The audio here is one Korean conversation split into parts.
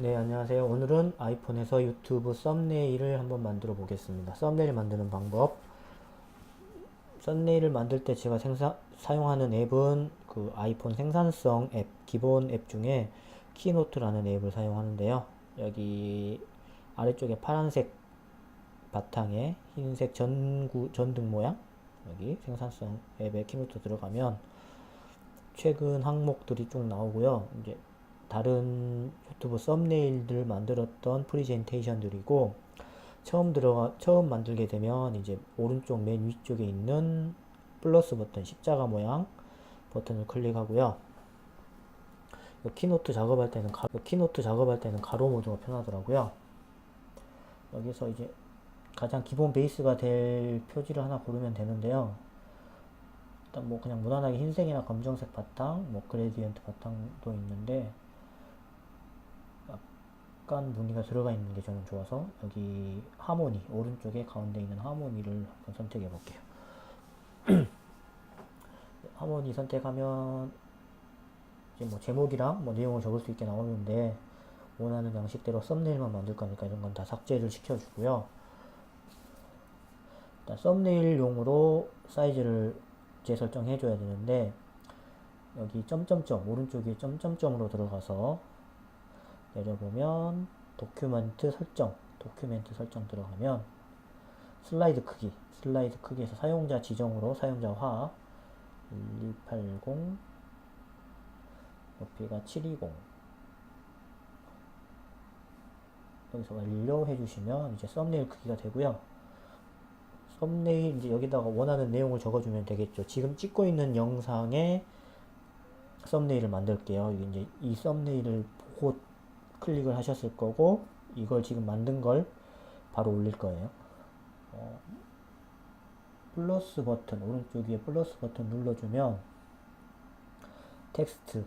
네, 안녕하세요. 오늘은 아이폰에서 유튜브 썸네일을 한번 만들어 보겠습니다. 썸네일 만드는 방법. 썸네일을 만들 때 제가 생사, 사용하는 앱은 그 아이폰 생산성 앱, 기본 앱 중에 키노트라는 앱을 사용하는데요. 여기 아래쪽에 파란색 바탕에 흰색 전구, 전등 모양, 여기 생산성 앱에 키노트 들어가면 최근 항목들이 쭉 나오고요. 이제 다른 유튜브 썸네일들 만들었던 프리젠테이션들이고 처음 들어가 처음 만들게 되면 이제 오른쪽 맨 위쪽에 있는 플러스 버튼 십자가 모양 버튼을 클릭하고요. 키노트 작업할 때는 가, 키노트 작업할 때는 가로 모드가 편하더라고요. 여기서 이제 가장 기본 베이스가 될 표지를 하나 고르면 되는데요. 일단 뭐 그냥 무난하게 흰색이나 검정색 바탕, 뭐 그레디언트 바탕도 있는데 약간 무늬가 들어가 있는 게 저는 좋아서 여기 하모니 오른쪽에 가운데 있는 하모니를 한번 선택해 볼게요. 하모니 선택하면 이제 뭐 제목이랑 뭐 내용을 적을 수 있게 나오는데 원하는 양식대로 썸네일만 만들 거니까 이런 건 다 삭제를 시켜주고요. 일단 썸네일용으로 사이즈를 재설정해 줘야 되는데 여기 점점점 오른쪽에 점점점으로 들어가서 내려보면 도큐멘트 설정 도큐멘트 설정 들어가면 슬라이드 크기 슬라이드 크기에서 사용자 지정으로 사용자 화 1280 높이가 720 여기서 완료해 주시면 이제 썸네일 크기가 되고요. 썸네일 이제 여기다가 원하는 내용을 적어주면 되겠죠. 지금 찍고 있는 영상에 썸네일을 만들게요. 이제 이 썸네일을 보고 클릭을 하셨을 거고 이걸 지금 만든 걸 바로 올릴 거예요. 어, 플러스 버튼 오른쪽 위에 플러스 버튼 눌러주면 텍스트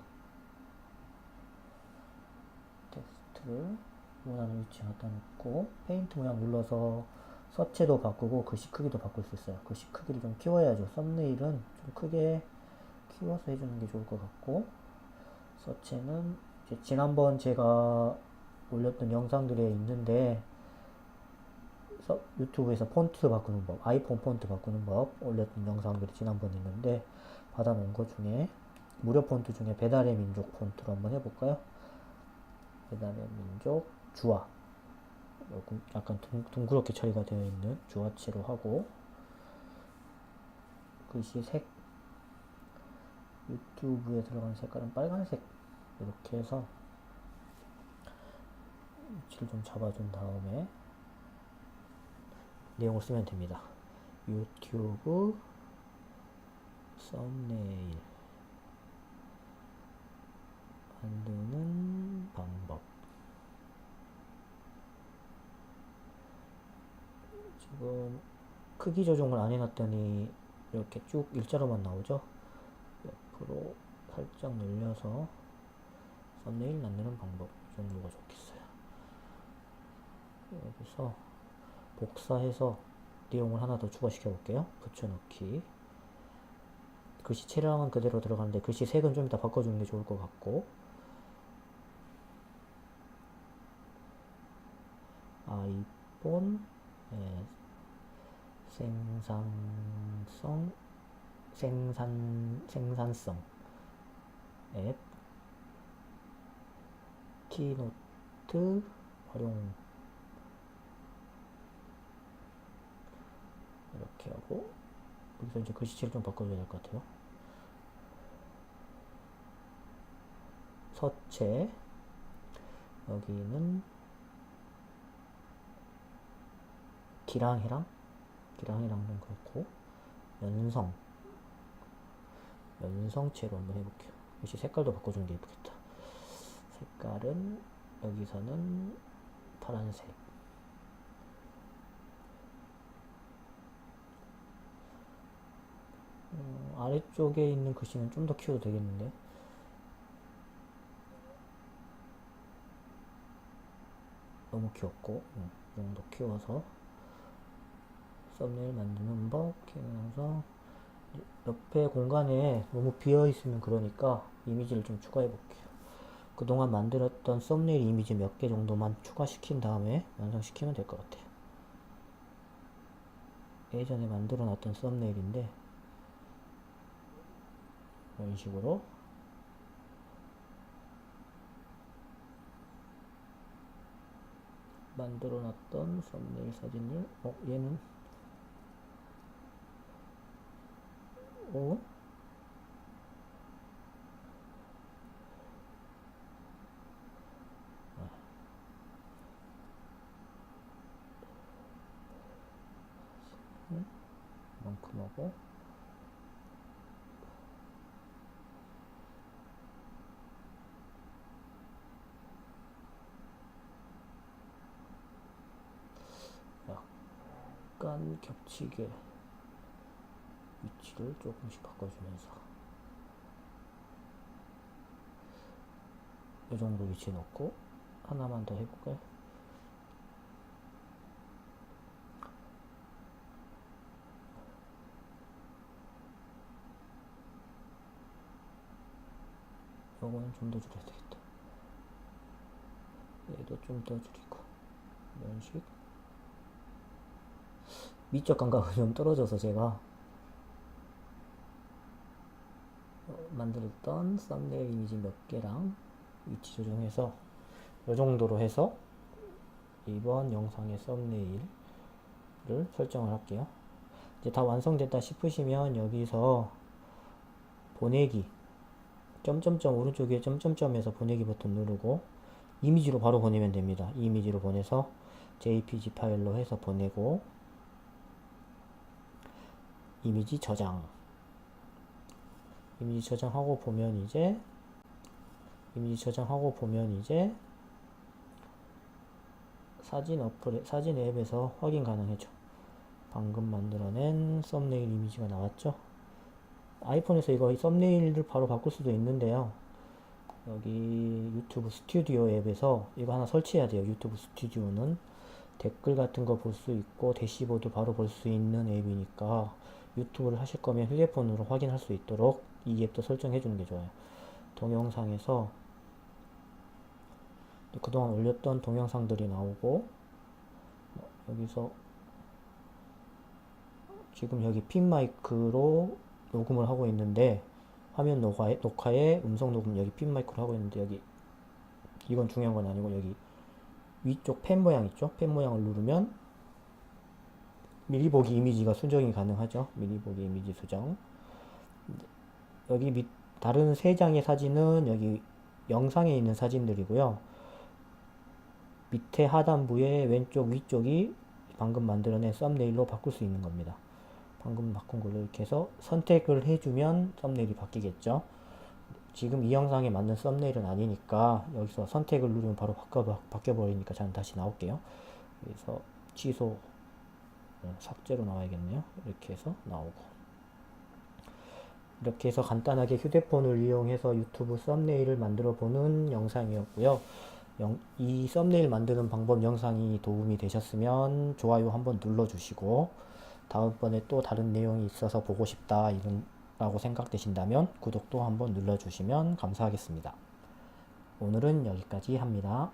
텍스트를 원하는 위치에 갖다 놓고 페인트 모양 눌러서 서체도 바꾸고 글씨 크기도 바꿀 수 있어요. 글씨 크기를 좀 키워야죠. 썸네일은 좀 크게 키워서 해주는 게 좋을 것 같고 서체는 지난번 제가 올렸던 영상들에 있는데 유튜브에서 폰트 바꾸는 법, 아이폰 폰트 바꾸는 법 올렸던 영상들이 지난번 있는데 받아놓은 것 중에 무료 폰트 중에 배달의 민족 폰트로 한번 해볼까요? 배달의 민족 주화. 약간 둥, 그렇게 처리가 되어 있는 주화체로 하고 글씨 색. 유튜브에 들어가는 색깔은 빨간색 이렇게 해서 위치를 좀 잡아준 다음에 내용을 쓰면 됩니다. 유튜브 썸네일 만드는 방법 지금 크기 조정을 안 해놨더니 이렇게 쭉 일자로만 나오죠 옆으로 살짝 늘려서 썸네일 만드는 방법 이 정도가 좋겠어요. 여기서 복사해서 내용을 하나 더 추가시켜 볼게요. 붙여넣기. 글씨 체량은 그대로 들어가는데 글씨 색은 좀 이따 바꿔주는 게 좋을 것 같고. 아이폰 예, 생산성 생산 생산성. 앱 키노트 활용 이렇게 하고 여기서 이제 글씨체를 좀 바꿔줘야 될 것 같아요. 서체 여기는 기랑이랑 기랑이랑 좀 그렇고 연성 연성체로 한번 해볼게요. 글씨 색깔도 바꿔주는 게 예쁘겠다. 색깔은 여기서는 파란색. 음, 아래쪽에 있는 글씨는 좀 더 키워도 되겠는데? 너무 키웠고 음, 이 정도 키워서 썸네일 만드는 법 키우면서 옆에 공간에 너무 비어 있으면 그러니까 이미지를 좀 추가해 볼게요 그동안 만들었던 썸네일 이미지 몇 개 정도만 추가시킨 다음에 완성시키면 될 것 같아요. 예전에 만들어 놨던 썸네일인데 이런 식으로. 만들어 놨던 썸네일 사진을 어 얘는? 어 하고 약간 겹치게 위치를 조금씩 바꿔주면서 이 정도 위치 놓고 하나만 더 해볼까요? 좀 더 줄여야 되겠다. 얘도 좀 더 줄이고 이런 식 미적 감각이 좀 떨어져서 제가 어, 만들었던 썸네일 이미지 몇 개랑 위치 조정해서 이 정도로 해서 이번 영상의 썸네일을 설정을 할게요. 이제 다 완성됐다 싶으시면 여기서 보내기 점점점 오른쪽에 점점점에서 보내기 버튼 누르고 이미지로 바로 보내면 됩니다. 이미지로 보내서 JPG 파일로 해서 보내고 이미지 저장. 이미지 저장하고 보면 이제 이미지 저장하고 보면 이제 사진 어플 사진 앱에서 확인 가능해져 방금 만들어낸 썸네일 이미지가 나왔죠 아이폰에서 이거 썸네일을 바로 바꿀 수도 있는데요. 여기 유튜브 스튜디오 앱에서 이거 하나 설치해야 돼요. 유튜브 스튜디오는. 댓글 같은 거 볼 수 있고 대시보드 바로 볼 수 있는 앱이니까 유튜브를 하실 거면 휴대폰으로 확인할 수 있도록 이 앱도 설정해 주는 게 좋아요. 동영상에서 그동안 올렸던 동영상들이 나오고 여기서 지금 여기 핀 마이크로 녹음을 하고 있는데 화면 녹화에, 녹화에 음성 녹음 여기 핀 마이크로 하고 있는데 여기 이건 중요한 건 아니고 여기 위쪽 펜 모양 있죠? 펜 모양을 누르면 미리 보기 이미지가 수정이 가능하죠. 미리 보기 이미지 수정. 여기 밑 다른 세 장의 사진은 여기 영상에 있는 사진들이고요. 밑에 하단부의 왼쪽 위쪽이 방금 만들어낸 썸네일로 바꿀 수 있는 겁니다. 방금 바꾼 걸로 이렇게 해서 선택을 해주면 썸네일이 바뀌겠죠. 지금 이 영상에 맞는 썸네일은 아니니까 여기서 선택을 누르면 바로 바꿔, 바뀌어버리니까 저는 다시 나올게요. 그래서 취소 어, 삭제로 나와야겠네요. 이렇게 해서 나오고 이렇게 해서 간단하게 휴대폰을 이용해서 유튜브 썸네일을 만들어 보는 영상이었고요. 영, 이 썸네일 만드는 방법 영상이 도움이 되셨으면 좋아요 한번 눌러주시고 다음번에 또 다른 내용이 있어서 보고 싶다 이런 라고 생각되신다면 구독도 한번 눌러주시면 감사하겠습니다. 오늘은 여기까지 합니다.